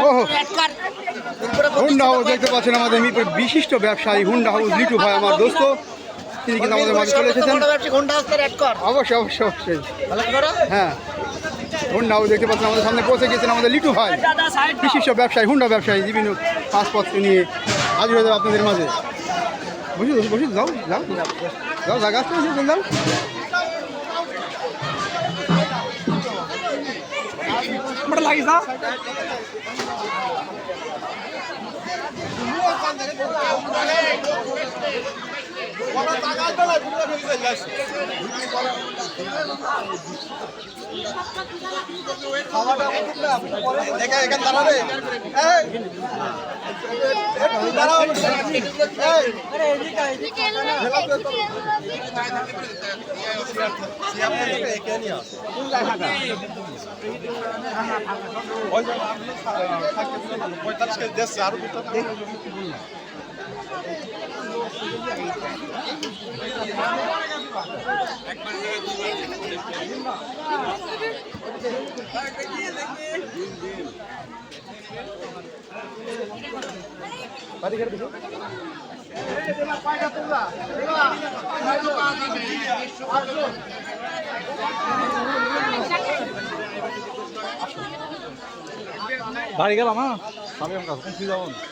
ওহো। Honda house দেখতে পাচ্ছেন আমাদের মিরপুর বিশিষ্ট ব্যবসায়ী হুন্ডা হাউস লিটু ভাই আমার দোস্ত। তিনি কিন্তু আমাদের মাঝে চলে এসেছেন। অবশ্যই অবশ্যই অবশ্যই। হ্যাঁ। হুন্ডা হাউস দেখতে পাচ্ছেন আমাদের সামনে পৌঁছে গিয়েছেন আমাদের লিটু ভাই। বিশিষ্ট ব্যবসায়ী হুন্ডা ব্যবসায়ী বিভিন্ন কাজপত্র নিয়ে হাজির হয়ে যাবে আপনাদের মাঝে। বসে বসে যাও যাও। যাও জায়গা আসতে যাও। লাগিস না পঁয়তাল্লিশ কেজি দিচ্ছে আরও বাড়ি গেলাম হ্যাঁ? আমি কাছে। যাব মনিজনে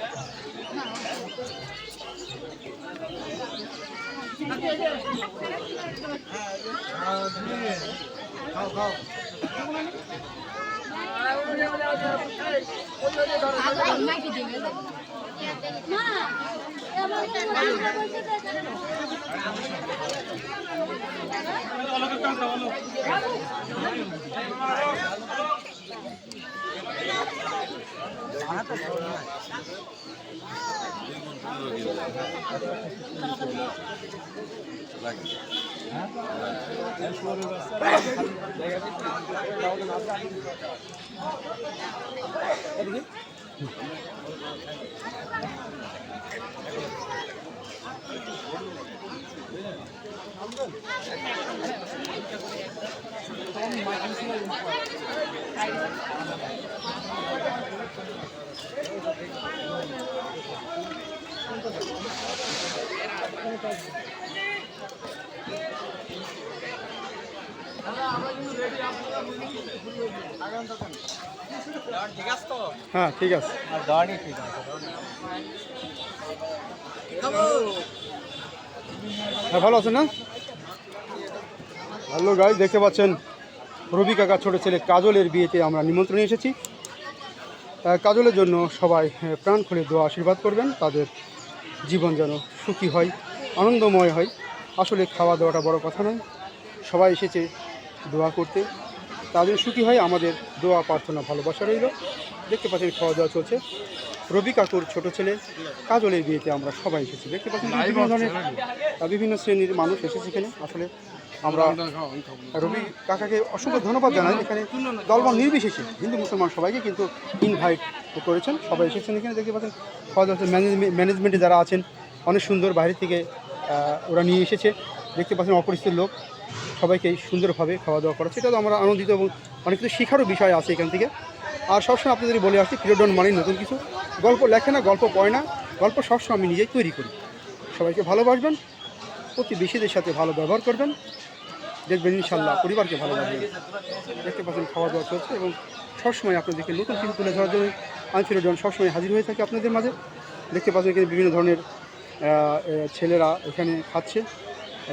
আমার বাড়িতে দেবো কে বলব হ্যাঁ ঠিক আছে। ঠিক আছে হ্যাঁ ভালো আছেন না? ভালো গাড়ি দেখতে পাচ্ছেন রবি কাকা ছোট ছেলে কাজলের বিয়েতে আমরা নিমন্ত্রণে এসেছি। কাজলের জন্য সবাই প্রাণ খুলে দোয়া আশীর্বাদ করবেন, তাদের জীবন যেন সুখী হয়। আনন্দময় হয়। আসলে খাওয়া দাওয়াটা বড় কথা নয়। সবাই এসেছে দোয়া করতে। তাদের সুখী হয় আমাদের দোয়া প্রার্থনা ভালোবাসা রইল। দেখতে পাচ্ছেন খাওয়া দাওয়া চলছে। রবি কাকুর ছোট ছেলে কাজলের বিয়েতে আমরা সবাই এসেছি। দেখতে পাচ্ছেন বিভিন্ন ধরনের বিভিন্ন শ্রেণির মানুষ এসেছে এখানে। আসলে আমরা রবি কাকাকে অসংখ্য ধন্যবাদ জানাই। এখানে দলবল নির্বিশেষে হিন্দু মুসলমান সবাইকে কিন্তু ইনভাইট করেছেন। সবাই এসেছেন এখানে। দেখতে পাচ্ছেন খাওয়া দাওয়া ম্যানেজমেন্টে যারা আছেন অনেক সুন্দর বাইরে থেকে ওরা নিয়ে এসেছে। দেখতে পাচ্ছেন অপরিচিত লোক, সবাইকে সুন্দরভাবে খাওয়া দাওয়া করা সেটা তো আমরা আনন্দিত এবং অনেক কিছু শেখারও বিষয় আছে এখান থেকে। আর সবসময় আপনাদের বলে আসছি ক্রিয়ডন মানে নতুন কিছু। গল্প লেখে না, গল্প পড়ে না, গল্প সবসময় আমি নিজেই তৈরি করি। সবাইকে ভালোবাসবেন প্রতিবেশীদের সাথে ভালো ব্যবহার করবেন। দেখবেন ইনশাল্লাহ পরিবারকে ভালোবাসবেন দেখতে পাচ্ছেন খাওয়া দাওয়া চলছে এবং সবসময় আপনাদেরকে নতুন কিছু তুলে ধরার জন্য আমি ফিরোজন সবসময় হাজির হয়ে থাকি আপনাদের মাঝে। দেখতে পাচ্ছেন এখানে বিভিন্ন ধরনের ছেলেরা এখানে খাচ্ছে।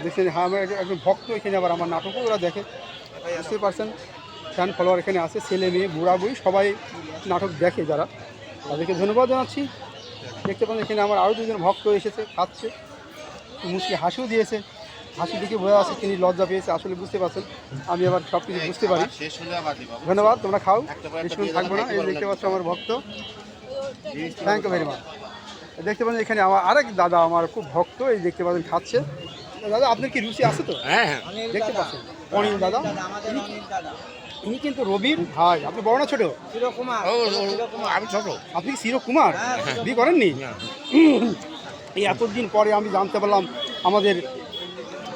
দেখছেন হ্যাঁ আমার একজন- ভক্ত এখানে আবার আমার নাটকও ওরা দেখে। বুঝতে পারছেন? ফ্যান ফলোয়ার এখানে আছে ছেলে মেয়ে বুড়া বুড়ি সবাই নাটক দেখে যারা। তাদেরকে ধন্যবাদ জানাচ্ছি। দেখতে পাচ্ছেন এখানে আমার আরও দুজন ভক্ত এসেছে খাচ্ছে। মুসকি হাসিও দিয়েছে। হাসি দিকে বোঝা আছে তিনি লজ্জা পেয়েছে আসলে বুঝতে পারছেন। আমি আবার সব কিছু বুঝতে পারি। ধন্যবাদ তোমরা খাও। থাকব না। এই দেখতে পাচ্ছ আমার ভক্ত। থ্যাংক ইউ ভেরি মাচ দেখতে পাচ্ছেন এখানে আমার আরেক দাদা আমার খুব ভক্ত এই দেখতে পাচ্ছেন খাচ্ছে। দাদা আপনার কি রুচি আছে তো? হ্যাঁ হ্যাঁ। দেখতে পাচ্ছেন। অনিল দাদা। ইনি কিন্তু রবির ভাই। আপনি বড় না ছোট? ও, ও, ও, আমি ছোট। আপনি কি চির কুমার বিয়ে করেননি? এই এতদিন পরে আমি জানতে পারলাম আমাদের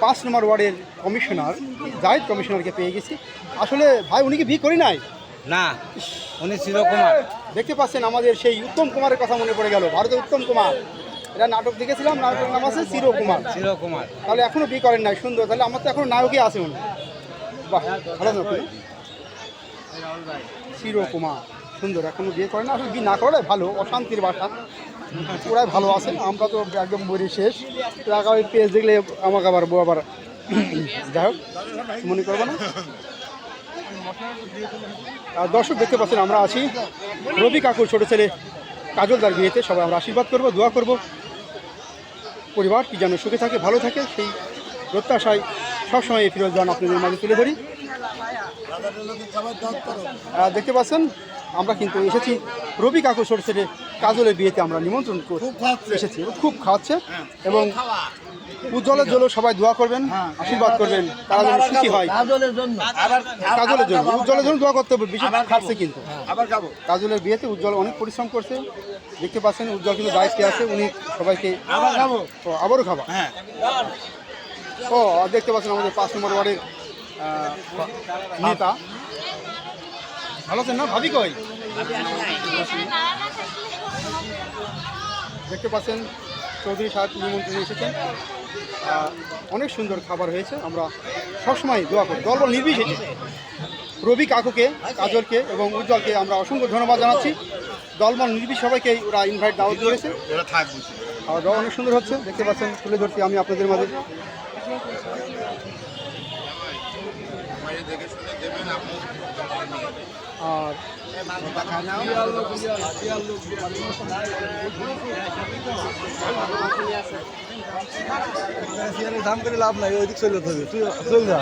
পাঁচ নম্বর ওয়ার্ডের কমিশনার জাহিদ কমিশনারকে পেয়ে গেছি। আসলে ভাই উনি কি বিয়ে করি নাই? না উনি চিরকুমার দেখতে পাচ্ছেন আমাদের সেই উত্তম কুমারের কথা মনে পড়ে গেল। ভারতের উত্তম কুমার। এটা নাটক দেখেছিলাম নাটকের নাম আছে চির কুমার। চিরকুমার তাহলে এখনও বিয়ে করেন নাই সুন্দর তাহলে আমার তো এখনও নায়কই আছে উনি বাহ ভালো চির কুমার সুন্দর। এখনও বিয়ে করেন না আসলে বিয়ে না করলে ভালো অশান্তির বাসা। ওরাই ভালো আছে আমরা তো একদম বই শেষ। ওই পেজ দেখলে আমাকে আবার আবার যাই হোক মনে করব না? দর্শক দেখতে পাচ্ছেন আমরা আছি। রবি কাকুর ছোট ছেলে কাজলদার বিয়েতে সবাই আমরা আশীর্বাদ করব দোয়া করব। পরিবারটি যেন সুখে থাকে ভালো থাকে সেই প্রত্যাশায় সবসময় এই ফিরোজ জান আপনাদের মাঝে তুলে ধরি। দেখতে পাচ্ছেন আমরা কিন্তু এসেছি। রবি কাকু ছোট ছেলে কাজলের বিয়েতে আমরা নিমন্ত্রণ করে এসেছি। খুব খাওয়াচ্ছে এবং উজ্জ্বলের জন্য সবাই দোয়া করবেন আশীর্বাদ করবেন তারা যেন সুখী হয়। কাজলের জন্য। কাজলের জন্য উজ্জ্বলের জন্য দোয়া করতে হবে বেশি খাচ্ছে কিন্তু। আবার খাব। কাজলের বিয়েতে উজ্জ্বল অনেক পরিশ্রম করছে। দেখতে পাচ্ছেন উজ্জ্বল কিন্তু দায়িত্বে আছে উনি সবাইকে আবার খাব। ও আবারও খাবা। হ্যাঁ। ও দেখতে পাচ্ছেন আমাদের পাঁচ নম্বর ওয়ার্ডের নেতা। ভালো আছেন না? ভাবি কই? দেখতে পাচ্ছেন চৌধুরী সাহেব নিমন্ত্রণে এসেছেন। অনেক সুন্দর খাবার হয়েছে। আমরা সবসময় দোয়া করি। দলবল নির্বিশেষে রবি কাকুকে, কাজলকে এবং উজ্জ্বলকে আমরা অসংখ্য ধন্যবাদ জানাচ্ছি। দলবল নির্বিশ সবাইকে ওরা ইনভাইট দাওয়াত করেছে দাওয়া অনেক সুন্দর হচ্ছে। দেখতে পাচ্ছেন, তুলে ধরছি আমি আপনাদের মাঝে। আর দাম করে লাভ নাই ওইদিক চলে হবে তুই চল যা